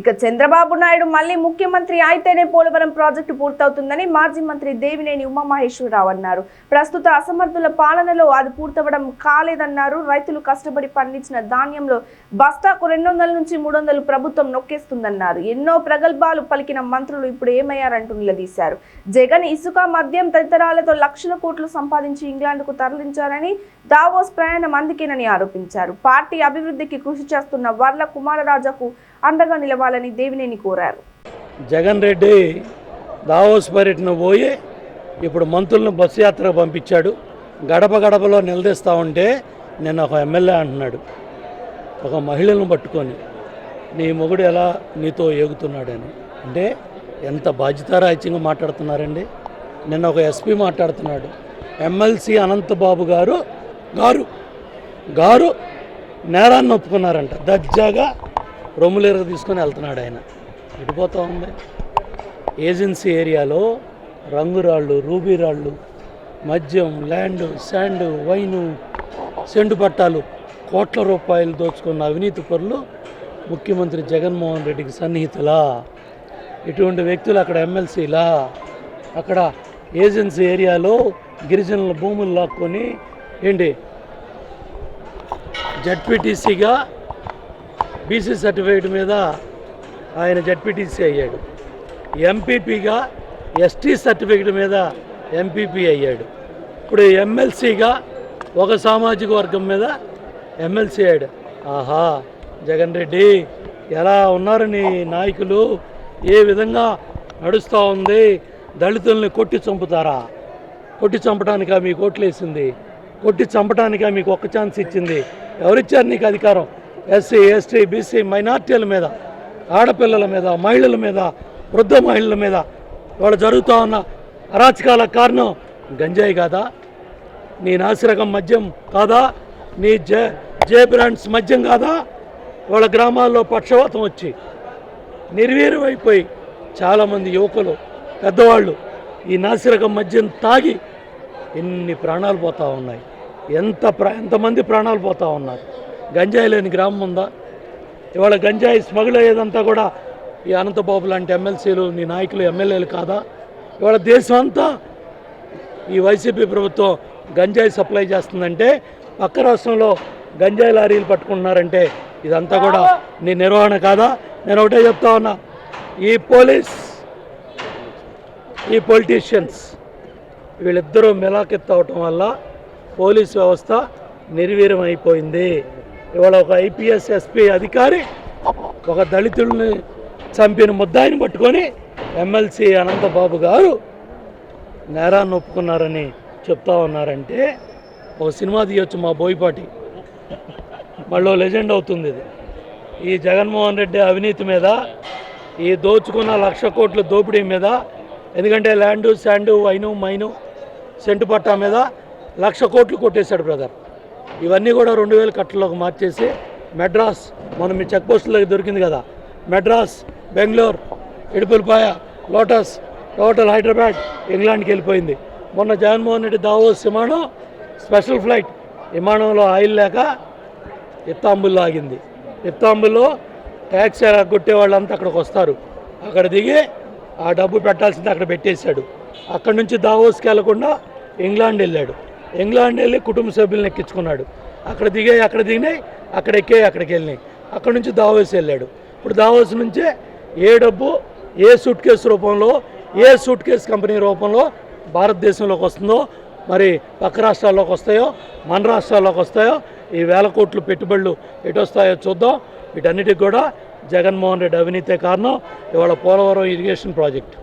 ఇక చంద్రబాబు నాయుడు మళ్ళీ ముఖ్యమంత్రి అయితేనే పోలవరం ప్రాజెక్టు పూర్తవుతుందని మాజీ మంత్రి దేవినేని ఉమామహేశ్వరరావు అన్నారు. ప్రస్తుత అసమర్థుల పాలనలో అది పూర్తవడం కాలేదన్నారు. రైతులు కష్టపడి పండించిన ధాన్యంలో బస్తాకు రెండు వందల నుంచి మూడు వందలు ప్రభుత్వం నొక్కేస్తుందన్నారు. ఎన్నో ప్రగల్భాలు పలికిన మంత్రులు ఇప్పుడు ఏమయ్యారంటూ నిలదీశారు. జగన్ ఇసుక మద్యం తదితరాలతో లక్షల కోట్లు సంపాదించి ఇంగ్లాండ్కు తరలించారని దావోస్ ప్రయాణం అందుకేనని ఆరోపించారు. పార్టీ అభివృద్ధికి కృషి చేస్తున్న వర్ల కుమారరాజాకు అండగా నిలవాలని దేవినేని కోరారు. జగన్ రెడ్డి దావోస్ పర్యటన పోయి ఇప్పుడు మంత్రులను బస్సు యాత్ర పంపించాడు. గడప గడపలో నిలదీస్తూ ఉంటే నేను ఒక ఎమ్మెల్యే అంటున్నాడు. ఒక మహిళను పట్టుకొని నీ మొగుడు ఎలా నీతో ఏగుతున్నాడని? అంటే ఎంత బాధ్యతారాహిత్యంగా మాట్లాడుతున్నారండి. నిన్న ఒక ఎస్పీ మాట్లాడుతున్నాడు. ఎమ్మెల్సీ అనంతబాబు గారు గారు గారు నేరాన్ని ఒప్పుకున్నారంట. దర్జాగా రొమ్ములేరు తీసుకొని వెళ్తున్నాడు ఆయన. ఇటుపోతూ ఉంది? ఏజెన్సీ ఏరియాలో రంగురాళ్ళు రూబీ రాళ్ళు మద్యం ల్యాండ్ శాండ్ వైను సెండు పట్టాలు కోట్ల రూపాయలు దోచుకున్న అవినీతి పరులు ముఖ్యమంత్రి జగన్మోహన్ రెడ్డికి సన్నిహితులా? ఇటువంటి వ్యక్తులు అక్కడ ఎమ్మెల్సీలా? అక్కడ ఏజెన్సీ ఏరియాలో గిరిజనుల భూములు లాక్కొని ఏంటి? జడ్పీటీసీగా బీసీ సర్టిఫికేట్ మీద ఆయన జడ్పీటీసీ అయ్యాడు. ఎంపీపీగా ఎస్టీ సర్టిఫికేట్ మీద ఎంపీపీ అయ్యాడు. ఇప్పుడు ఎమ్మెల్సీగా ఒక సామాజిక వర్గం మీద ఎమ్మెల్సీ అయ్యాడు. ఆహా జగన్ రెడ్డి ఎలా ఉన్నారు నీ నాయకులు? ఏ విధంగా నడుస్తూ ఉంది? దళితుల్ని కొట్టి చంపుతారా? కొట్టి చంపడానికా మీకు ఓట్లేసింది? కొట్టి చంపడానికా మీకు ఒక్క ఛాన్స్ ఇచ్చింది? ఎవరిచ్చారు నీకు అధికారం? ఎస్సీ ఎస్టీ బీసీ మైనార్టీల మీద ఆడపిల్లల మీద మహిళల మీద వృద్ధ మహిళల మీద వాళ్ళు జరుగుతూ ఉన్న అరాచకాల కారణం గంజాయి కాదా? నీ నాసిరకం మద్యం కాదా? నీ జే జే బ్రాండ్స్ మద్యం కాదా? వాళ్ళ గ్రామాల్లో పక్షవాతం వచ్చి నిర్వీర్యమైపోయి చాలామంది యువకులు పెద్దవాళ్ళు ఈ నాసిరకం మద్యం తాగి ఎన్ని ప్రాణాలు పోతూ ఉన్నాయి? ఎంత ప్రా ఎంతమంది ప్రాణాలు పోతూ ఉన్నారు? గంజాయి లేని గ్రామం ఉందా? ఇవాళ గంజాయి స్మగుల్ అయ్యేదంతా కూడా ఈ అనంతబాబు లాంటి ఎమ్మెల్సీలు నీ నాయకులు ఎమ్మెల్యేలు కాదా? ఇవాళ దేశం అంతా ఈ వైసీపీ ప్రభుత్వం గంజాయి సప్లై చేస్తుందంటే పక్క రాష్ట్రంలో గంజాయి లారీలు పట్టుకుంటున్నారంటే ఇదంతా కూడా నీ నిర్వహణ కాదా? నేను ఒకటే చెప్తా ఉన్నా ఈ పోలీస్ ఈ పొలిటీషియన్స్ వీళ్ళిద్దరూ మిలాకెత్తవటం వల్ల పోలీస్ వ్యవస్థ నిర్వీర్యం అయిపోయింది. ఇవాళ ఒక ఐపీఎస్ ఎస్పీ అధికారి ఒక దళితుల్ని చంపిన ముద్దాయిని పట్టుకొని ఎమ్మెల్సీ అనంతబాబు గారు నేరాన్ని ఒప్పుకున్నారని చెప్తా ఉన్నారంటే ఒక సినిమా తీయొచ్చు మా బోయపాటి. మళ్ళీ లెజెండ్ అవుతుంది ఇది. ఈ జగన్మోహన్ రెడ్డి అవినీతి మీద ఈ దోచుకున్న లక్ష కోట్ల దోపిడీ మీద ఎందుకంటే land sand wine mine cent పట్టా మీద లక్ష కోట్లు కొట్టేశాడు బ్రదర్. ఇవన్నీ కూడా రెండు వేల కట్టలోకి మార్చేసి మెడ్రాస్ మనం మీ చెక్ పోస్టులోకి దొరికింది కదా. మెడ్రాస్ బెంగళూరు ఇడుపులపాయ లోటస్ టోటల్ హైదరాబాద్ ఇంగ్లాండ్కి వెళ్ళిపోయింది. మొన్న జగన్మోహన్ రెడ్డి దావోస్ విమానం స్పెషల్ ఫ్లైట్ విమానంలో ఆయిల్ లేక ఇత్తాంబుల్లో ఆగింది. ఇత్తాంబుల్లో ట్యాక్సీ కొట్టే వాళ్ళంతా అక్కడికి వస్తారు. అక్కడ దిగి ఆ డబ్బు పెట్టాల్సింది అక్కడ పెట్టేశాడు. అక్కడ నుంచి దావోస్కి వెళ్ళకుండా ఇంగ్లాండ్ వెళ్ళాడు. ఇంగ్లాండ్ వెళ్ళి కుటుంబ సభ్యులను ఎక్కించుకున్నాడు. అక్కడ దిగాయి అక్కడ దిగినాయి అక్కడ ఎక్కాయి అక్కడికి వెళ్ళినాయి. అక్కడ నుంచి దావోస్ వెళ్ళాడు. ఇప్పుడు దావోస్ నుంచే ఏ డబ్బు ఏ సూట్ కేసు రూపంలో ఏ సూట్ కేసు కంపెనీ రూపంలో భారతదేశంలోకి వస్తుందో మరి పక్క రాష్ట్రాల్లోకి వస్తాయో మన రాష్ట్రాల్లోకి వస్తాయో ఈ వేల కోట్లు పెట్టుబడులు ఎటు వస్తాయో చూద్దాం. వీటన్నిటికి కూడా జగన్మోహన్ రెడ్డి అవినీతే కారణం. ఇవాళ పోలవరం ఇరిగేషన్ ప్రాజెక్టు.